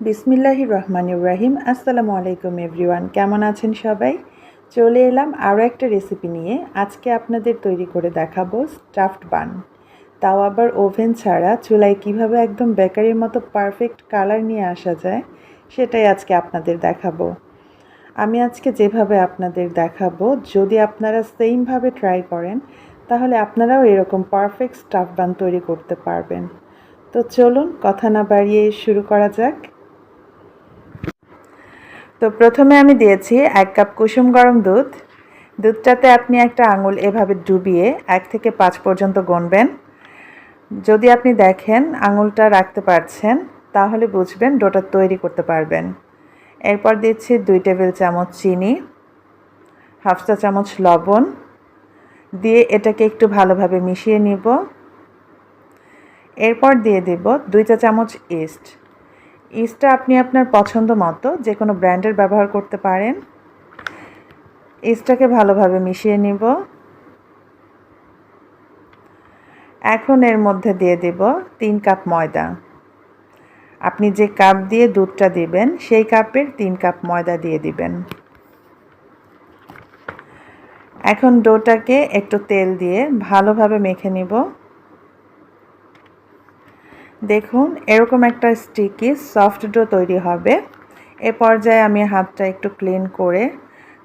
বিসমিল্লাহির রহমানির রাহিম। আসসালামু আলাইকুম, এভরিওয়ান। কেমন আছেন সবাই? চলে এলাম আরও একটা রেসিপি নিয়ে। আজকে আপনাদের তৈরি করে দেখাবো স্টাফড বান। তাও আবার ওভেন ছাড়া। চুলায় কীভাবে একদম বেকারির মতো পারফেক্ট কালার নিয়ে আসা যায়, সেটাই আজকে আপনাদের দেখাবো। আমি আজকে যেভাবে আপনাদের দেখাবো, যদি আপনারা সেমভাবে ট্রাই করেন, তাহলে আপনারাও এরকম পারফেক্ট স্টাফ বান তৈরি করতে পারবেন। তো চলুন, কথা না বাড়িয়ে শুরু করা যাক। তো প্রথমে আমি দিয়েছি এক কাপ কুসুম গরম দুধ। দুধটাতে আপনি একটা আঙুল এভাবে ডুবিয়ে এক থেকে পাঁচ পর্যন্ত গণবেন যদি আপনি দেখেন আঙুলটা রাখতে পারছেন, তাহলে বুঝবেন ডোটা তৈরি করতে পারবেন। এরপর দিচ্ছি দুই টেবিল চামচ চিনি, হাফ চা চামচ লবণ। দিয়ে এটাকে একটু ভালোভাবে মিশিয়ে নিব। এরপর দিয়ে দেব দুই চা চামচ ইস্ট। ইস্টটা আপনি আপনার পছন্দ মতো, যে কোনো ব্র্যান্ডের ব্যবহার করতে পারেন। ইস্টটাকে ভালোভাবে মিশিয়ে নিব। এখন এর মধ্যে দিয়ে দেব তিন কাপ ময়দা। আপনি যে কাপ দিয়ে দুধটা দিবেন, সেই কাপের তিন কাপ ময়দা দিয়ে দিবেন। এখন ডোটাকে একটু তেল দিয়ে ভালোভাবে মেখে নিব। দেখুন, এরকম একটা স্টিকি সফট ডো তৈরি হবে। এ পর্যায়ে আমি হাতটা একটু ক্লিন করে,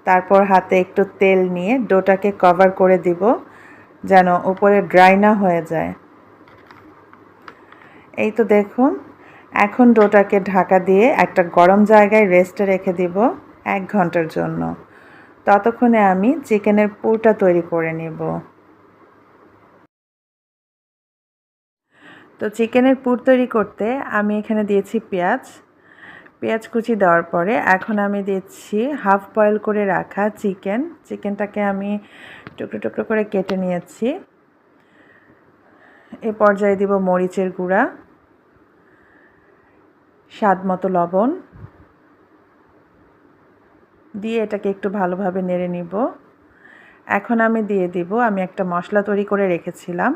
তারপর হাতে একটু তেল নিয়ে ডোটাকে কভার করে দিব, যেন উপরে ড্রাই না হয়ে যায়। এই তো দেখুন, এখন ডোটাকে ঢাকা দিয়ে একটা গরম জায়গায় রেস্টে রেখে দিব এক ঘণ্টার জন্য। ততক্ষণে আমি চিকেনের পুরটা তৈরি করে নেব। তো চিকেনের পুর তৈরি করতে আমি এখানে দিয়েছি পেঁয়াজ। পেঁয়াজ কুচি দেওয়ার পরে এখন আমি দিচ্ছি হাফ বয়েল করে রাখা চিকেন। চিকেনটাকে আমি টুকরো টুকরো করে কেটে নিয়েছি। এ পর্যায়ে দিব মরিচের গুঁড়া, স্বাদ মতো লবণ। দিয়ে এটাকে একটু ভালোভাবে নেড়ে নিব। এখন আমি দিয়ে দিব, আমি একটা মশলা তৈরি করে রেখেছিলাম,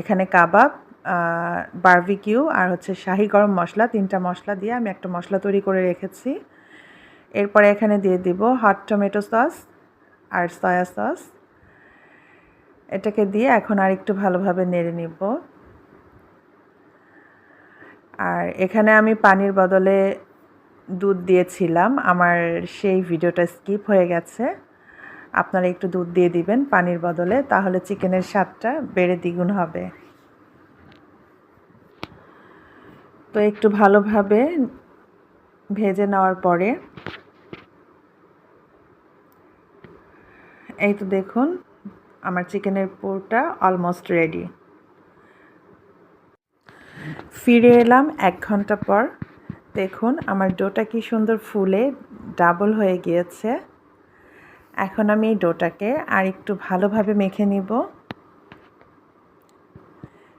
এখানে কাবাব বারবিকিউ আর হচ্ছে শাহি গরম মশলা, তিনটা মশলা দিয়ে আমি একটা মশলা তৈরি করে রেখেছি। এরপরে এখানে দিয়ে দিব হট টমেটো সস আর সয়া সস এটাকে দিয়ে এখন আর একটু ভালোভাবে নেড়ে নিব। আর এখানে আমি পানির বদলে দুধ দিয়েছিলাম। আমার সেই ভিডিওটা স্কিপ হয়ে গেছে। আপনারা একটু দুধ দিয়ে দিবেন পানির বদলে, তাহলে চিকেনের স্বাদটা বেড়ে দ্বিগুণ হবে। তো একটু ভালোভাবে ভেজে নেওয়ার পরে এই তো দেখুন, আমার চিকেনের পুরটা অলমোস্ট রেডি ফিরে এলাম এক ঘণ্টা পর। দেখুন, আমার ডোটা কি সুন্দর ফুলে ডাবল হয়ে গিয়েছে। এখন আমি এই ডোটাকে আর একটু ভালোভাবে মেখে নিব।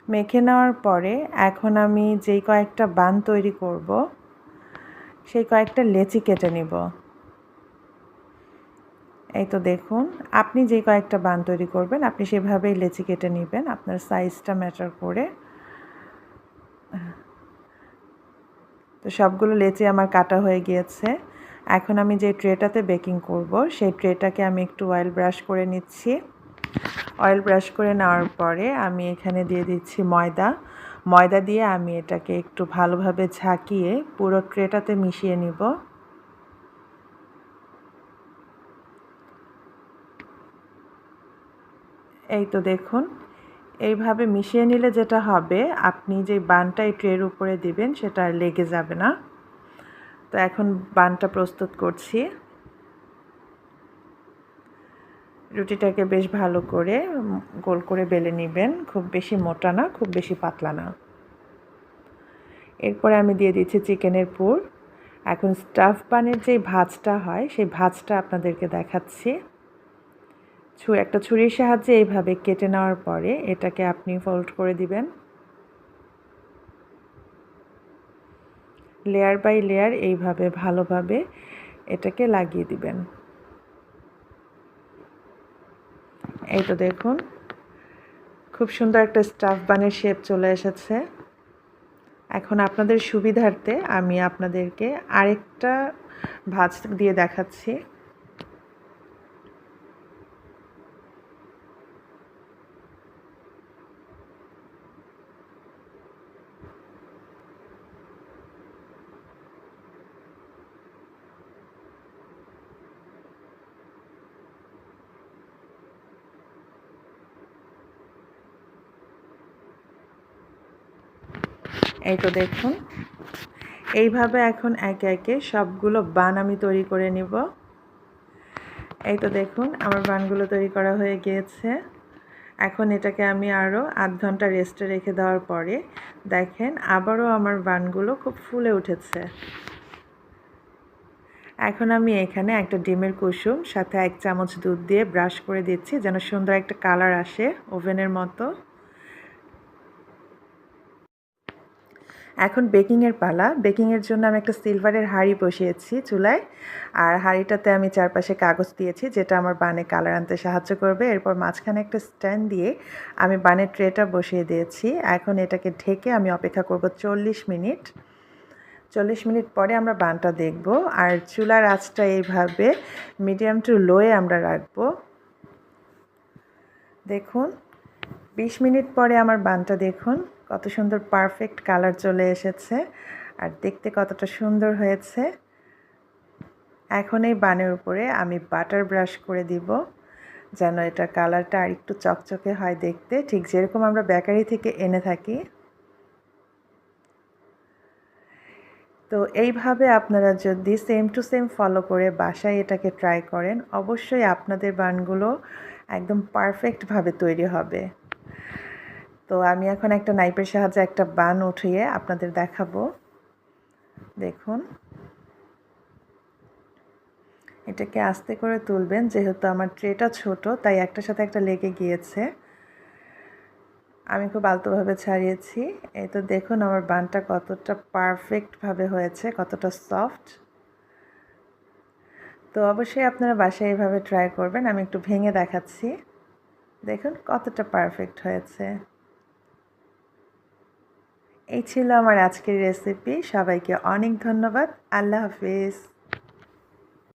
মেখে নেওয়ার পরে এখন আমি যেই কয়েকটা বান তৈরি করব, সেই কয়েকটা লেচি কেটে নিব। এই তো দেখুন, আপনি যে কয়েকটা বান তৈরি করবেন, আপনি সেভাবেই লেচি কেটে নেবেন, আপনার সাইজটা ম্যাটার করে। তো সবগুলো লেচি আমার কাটা হয়ে গিয়েছে। এখন আমি যে ট্রেটাতে বেকিং করব, সেই ট্রেটাকে আমি একটু অয়েল ব্রাশ করে নিচ্ছি। অয়েল ব্রাশ করে নেওয়ার পরে আমি এখানে দিয়ে দিচ্ছি ময়দা। ময়দা দিয়ে আমি এটাকে একটু ভালোভাবে ঝাঁকিয়ে পুরো ট্রেটাতে মিশিয়ে নিব। এই তো দেখুন, এইভাবে মিশিয়ে নিলে যেটা হবে, আপনি যে বানটা এই ট্রের উপরে দিবেন সেটা লেগে যাবে না। তো এখন বানটা প্রস্তুত করছি। রুটিটাকে বেশ ভালো করে গোল করে বেলে নেবেন। খুব বেশি মোটা না, খুব বেশি পাতলা না। এরপরে আমি দিয়ে দিচ্ছি চিকেনের পুর। এখন স্টাফ পানের যে ভাজটা হয়, সেই ভাজটা আপনাদেরকে দেখাচ্ছি। ছু, একটা ছুরির সাহায্যে এইভাবে কেটে নেওয়ার পরে এটাকে আপনি ফোল্ড করে দিবেন। লেয়ার বাই লেয়ার এইভাবে ভালোভাবে এটাকে লাগিয়ে দিবেন। এই তো দেখুন, খুব সুন্দর একটা স্টাফ বানের শেপ চলে এসেছে। এখন আপনাদের সুবিধার্থে আমি আপনাদেরকে আরেকটা ভাজ দিয়ে দেখাচ্ছি। এই তো দেখুন। এইভাবে এখন একে একে সবগুলো বান আমি তৈরি করে নিব। এই তো দেখুন, আমার বানগুলো তৈরি করা হয়ে গিয়েছে। এখন এটাকে আমি আরও আধ ঘণ্টা রেস্টে রেখে দেওয়ার পরে দেখেন, আবারও আমার বানগুলো খুব ফুলে উঠেছে। এখন আমি এখানে একটা ডিমের কুসুম, সাথে এক চামচ দুধ দিয়ে ব্রাশ করে দিচ্ছি, যেন সুন্দর একটা কালার আসে ওভেনের মতো। এখন বেকিংয়ের পালা। বেকিংয়ের জন্য আমি একটা সিলভারের হাঁড়ি বসিয়েছি চুলায়। আর হাঁড়িটাতে আমি চারপাশে কাগজ দিয়েছি, যেটা আমার বানে কালার আনতে সাহায্য করবে। এরপর মাঝখানে একটা স্ট্যান্ড দিয়ে আমি বানের ট্রেটা বসিয়ে দিয়েছি। এখন এটাকে ঢেকে আমি অপেক্ষা করব চল্লিশ মিনিট। চল্লিশ মিনিট পরে আমরা বানটা দেখব। আর চুলার আঁচটা এইভাবে মিডিয়াম টু লোয়ে আমরা রাখব। দেখুন, বিশ মিনিট পরে আমার বানটা দেখুন। কত সুন্দর পারফেক্ট কালার চলে এসেছে। আর দেখতে কতটা সুন্দর হয়েছে। এখন এই বানের উপরে আমি বাটার ব্রাশ করে দিব, যেন এটা কালারটা আর একটু চকচকে হয় দেখতে। ঠিক যেরকম আমরা বেকারি থেকে এনে থাকি। তো এইভাবে আপনারা যদি সেম টু সেম ফলো করে বাসায় এটাকে ট্রাই করেন, অবশ্যই আপনাদের বানগুলো একদম পারফেক্টভাবে তৈরি হবে। তো আমি এখন একটা নাইপের সাহায্যে একটা বান উঠিয়ে আপনাদের দেখাবো। দেখুন। এটাকে আস্তে করে তুলবেন, যেহেতু আমার ট্রেটা ছোট, তাই একটার সাথে একটা লেগে গিয়েছে। আমি খুব আলতোভাবে ছাড়িয়েছি। এই তো দেখুন আমার বানটা কতটা পারফেক্টভাবে হয়েছে, কতটা সফট তো অবশ্যই আপনারা বাসায় এভাবে ট্রাই করবেন, আমি একটু ভেঙে দেখাচ্ছি। দেখুন কতটা পারফেক্ট হয়েছে। এই ছিল আমার আজকের রেসিপি সবাইকে অনেক ধন্যবাদ। আল্লাহ হাফিজ।